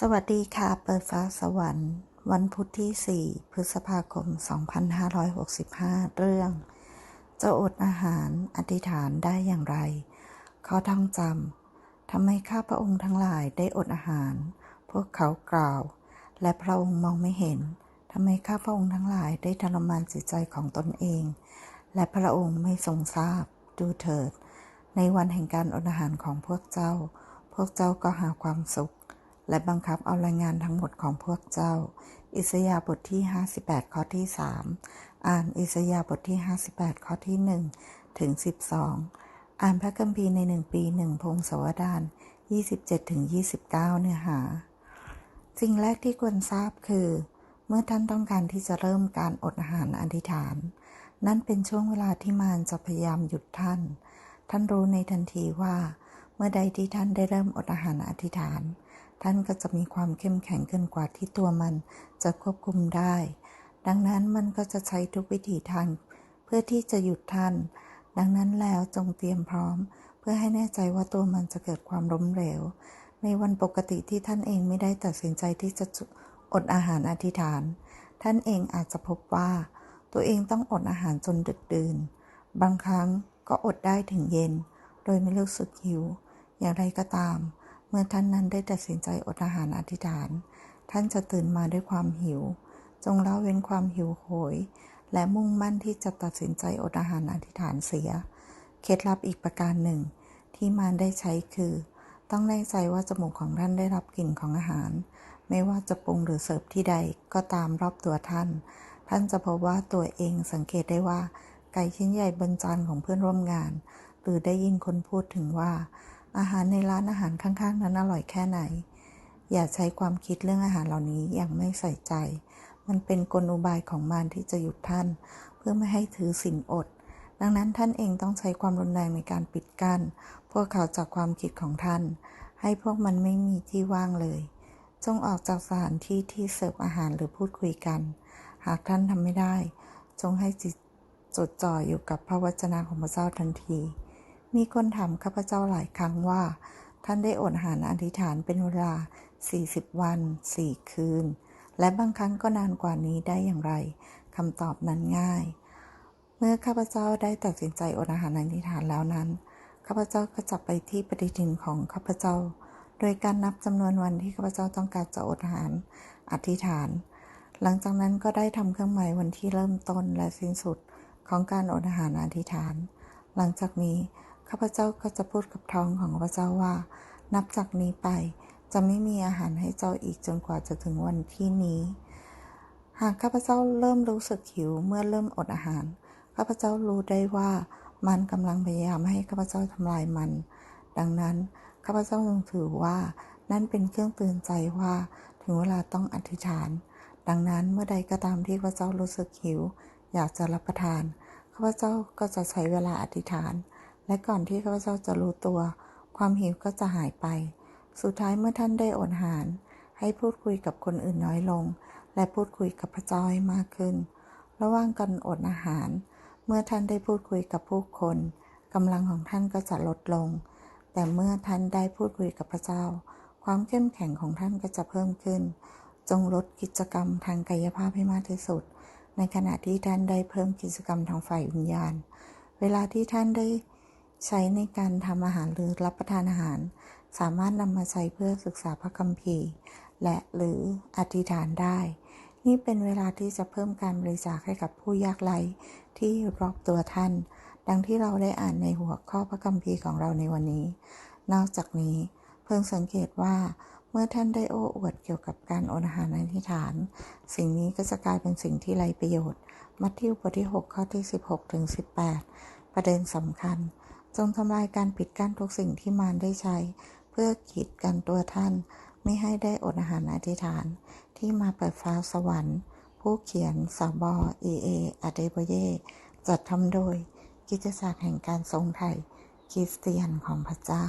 สวัสดีค่ะ เปิดฟ้าสวรรค์ วันพุธที่ 4 พฤษภาคม 2565 เรื่อง จะอดอาหารอธิษฐานได้อย่างไร ข้อท่องจำทำไมข้าพระองค์ทั้งหลายได้อดอาหาร พวกเขากล่าว และพระองค์มองไม่เห็นทำไมข้าพระองค์ทั้งหลายได้ทรมานจิตใจของตนเอง และพระองค์ไม่ทรงทราบ ดูเถิด ในวันแห่งการอดอาหารของพวกเจ้า พวกเจ้าก็หาความสุข และบังคับเอารายงานทั้งหมดของพวกเจ้า อิสยาบทที่ 58 ข้อที่ 3 อ่านอิสยาบทที่ 58 ข้อที่ 1 ถึง 12 อ่านพระคัมภีร์ในหนึ่งปีหนึ่งพงศวดาร27 ถึง 29 เนื้อหา สิ่งแรกที่ควรทราบคือ เมื่อท่านต้องการที่จะเริ่มการอดอาหารอธิษฐาน นั่นเป็นช่วงเวลาที่มารจะพยายามหยุดท่าน ท่านรู้ในทันทีว่า เมื่อใดที่ท่านได้เริ่มอดอาหารอธิษฐาน ท่านก็จะมีความเข้มแข็งเกินกว่าที่ตัวมันจะควบคุมได้ ดังนั้นมันก็จะใช้ทุกวิถีทางเพื่อที่จะหยุดท่าน ดังนั้นแล้วจงเตรียมพร้อม เพื่อให้แน่ใจว่าตัวมันจะเกิดความล้มเหลว ในวันปกติที่ท่านเองไม่ได้ตัดสินใจที่จะอดอาหารอธิษฐาน ท่านเองอาจจะพบว่า ตัวเองต้องอดอาหารจนดึกดื่น บางครั้งก็อดได้ถึงเย็น โดยไม่รู้สึกหิว อย่างไรก็ตาม เมื่อท่านนั้นได้ตัดสินใจอดอาหารอธิษฐาน ท่านจะตื่นมาด้วยความหิว จงละเว้นความหิวโหย และมุ่งมั่นที่จะตัดสินใจอดอาหารอธิษฐานเสีย เคล็ดลับอีกประการหนึ่ง ที่มารได้ใช้คือ ต้องแน่ใจว่าจมูกของท่านได้รับกลิ่นของอาหาร ไม่ว่าจะปรุงหรือเสิร์ฟที่ใดก็ตามรอบตัวท่าน ท่านจะพบว่าตัวเองสังเกตได้ว่าไก่ชิ้นใหญ่บนจานของเพื่อนร่วมงาน หรือได้ยินคนพูดถึงว่า อาหารในร้านอาหารข้างๆ นั้นอร่อยแค่ไหน อย่าใช้ความคิดเรื่องอาหารเหล่านี้อย่างไม่ใส่ใจ มันเป็นกลอุบายของมารที่จะหยุดท่าน เพื่อไม่ให้ถือศีลอด ดังนั้นท่านเองต้องใช้ความรุนแรงในการปิดกั้น พวกเขาจากความคิดของท่าน ให้พวกมันไม่มีที่ว่างเลย จงออกจากสถานที่ที่เสิร์ฟอาหารหรือพูดคุยกัน หากท่านทำไม่ได้ จงให้จิตจดจ่ออยู่กับพระวจนะของพระเจ้าทันที มีคนถามข้าพเจ้าหลายครั้งว่า ท่านได้อดอาหารอธิษฐานเป็นเวลา 40 วัน 4 คืน และบางครั้งก็นานกว่านี้ได้อย่างไรคำตอบนั้นง่าย เมื่อข้าพเจ้าได้ตัดสินใจอดอาหารอธิษฐานแล้วนั้นข้าพเจ้าก็จะไปที่ปฏิทินของข้าพเจ้า โดยการนับจำนวนวันที่ข้าพเจ้าต้องการจะอดอาหารอธิษฐาน หลังจากนั้นก็ได้ทำเครื่องหมายวันที่เริ่มต้นและสิ้นสุดของการอดอาหารอธิษฐาน หลังจากนี้ ข้าพเจ้าก็จะพูดกับท้องของข้าพเจ้าว่า นับจากนี้ไปจะไม่มีอาหารให้เจ้าอีกจนกว่าจะถึงวันที่นี้ หากข้าพเจ้าเริ่มรู้สึกหิวเมื่อเริ่มอดอาหาร ข้าพเจ้ารู้ได้ว่ามันกำลังพยายามให้ข้าพเจ้าทำลายมัน ดังนั้นข้าพเจ้าต้องถือว่านั่นเป็นเครื่องเตือนใจว่าถึงเวลาต้องอธิษฐาน ดังนั้นเมื่อใดก็ตามที่ข้าพเจ้ารู้สึกหิว อยากจะรับประทานข้าพเจ้าก็จะใช้เวลาอธิษฐาน และก่อนที่ข้าพเจ้าจะรู้ตัว ความหิวก็จะหายไป สุดท้ายเมื่อท่านได้อดอาหาร ให้พูดคุยกับคนอื่นน้อยลง และพูดคุยกับพระเจ้าให้มากขึ้น ระหว่างการอดอาหาร เมื่อท่านได้พูดคุยกับผู้คนกำลังของท่านก็จะลดลง แต่เมื่อท่านได้พูดคุยกับพระเจ้า ความเข้มแข็งของท่านก็จะเพิ่มขึ้น จงลดกิจกรรมทางกายภาพให้มากที่สุด ในขณะที่ท่านได้เพิ่มกิจกรรมทางฝ่ายวิญญาณ เวลาที่ท่านได้ ใช้ในการทำอาหารหรือรับประทานอาหาร สามารถนำมาใช้เพื่อศึกษาพระคัมภีร์ และหรืออธิษฐานได้ นี่เป็นเวลาที่จะเพิ่มการบริจาคให้กับผู้ยากไร้ที่รอบตัวท่าน ดังที่เราได้อ่านในหัวข้อพระคัมภีร์ของเราในวันนี้ นอกจากนี้เพิ่งสังเกตว่าเมื่อท่านได้โอ้อวดเกี่ยวกับการอดอาหารอธิษฐาน สิ่งนี้ก็จะกลายเป็นสิ่งที่ไร้ประโยชน์ มัทธิวบทที่ 6 ข้อที่ 16ถึง18 ประเด็นสำคัญ จงทำลายการปิดกั้นทุกสิ่งที่มารได้ใช้ เพื่อกีดกันตัวท่าน ไม่ให้ได้อดอาหารอธิษฐาน ที่มาเปิดฟ้าสวรรค์ ผู้เขียนสาบอเอเออเดโบเย จัดทำโดย กิจศาสตร์แห่งการทรงไทยคริสเตียนของพระเจ้า